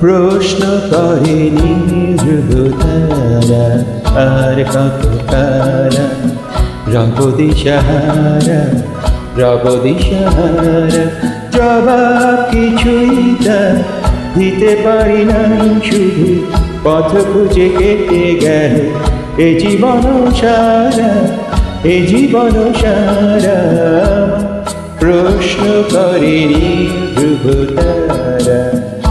প্রশ্ন করেনি ধ্রুবতারা আর কত তারা রব দিশাহারা রব জবাব কিছুই তা দিতে পারি না শুধু পথ খুঁজে কেটে গেল এ জীবন সারা, এ জীবন সারা। প্রশ্ন করেনি ধ্রুবতারা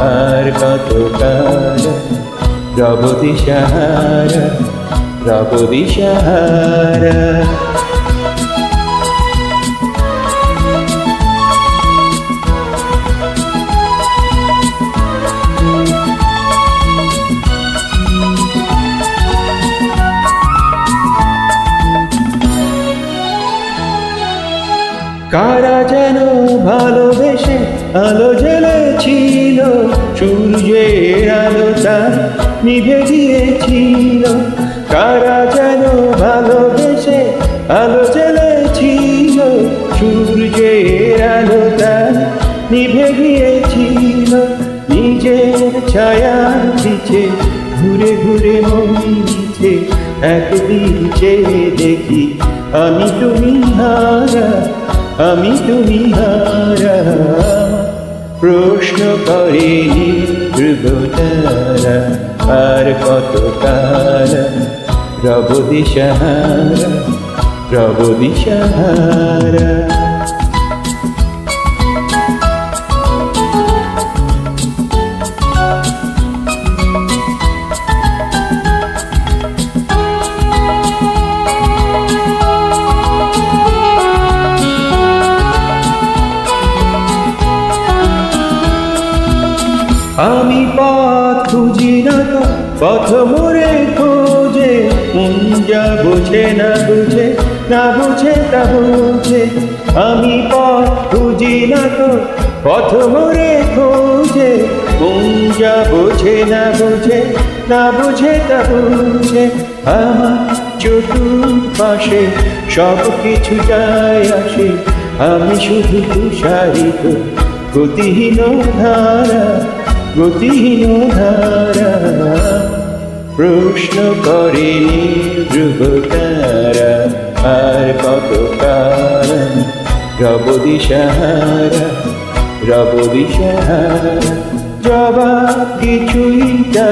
আর কত তারা রব দিশাহারা রব দিশাহারা কারা যেন ভালোবেসে আলো জ্বেলেছিল, সূর্যের আলো তার নিভে গিয়েছিল কারা যেন ভালোবেসে আলো জ্বেলেছিল, সূর্যের আলো তার নিভে গিয়েছিল নিজের ছায়া দিচ্ছে ঘুরে ঘুরে মরিছে একদিন চেয়ে দেখি, আমি তুমি হারা আমি তুমি হারা প্রশ্ন করে আর কত তারা রব দিশাহারা রব দিশাহারা। আমি পথ খুঁজি না পথ মোরে খোঁজে যা বুঝে না বুঝে না বুঝে তা বুঝে। আমি পথ খুঁজি না তো, পথ মোরে খোঁজে যা বুঝে না বুঝে না বুঝে তা বুঝে। আমার চতুর্পাশে সব কিছু যায় আসে, আমি শুধু তুষারিত, গতিহীন ধারা। গতিহীন ধারা, প্রশ্ন করেনি ধ্রুবতারা আর কত কারণ? রব দিশাহারা রব দিশাহারা, জবাব কিছুই তা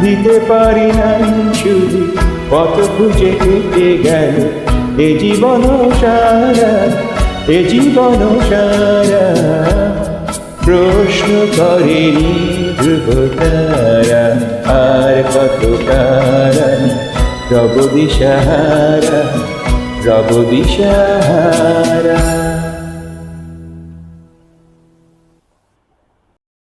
দিতে পারি নাই শুধু পথ খুঁজে কেটে গেল এ জীবন সারা, এ জীবন সারা। প্রশ্ন করেনি ধ্রুবতারা আর কত কারণ রব দিশাহারা রব দিশাহারা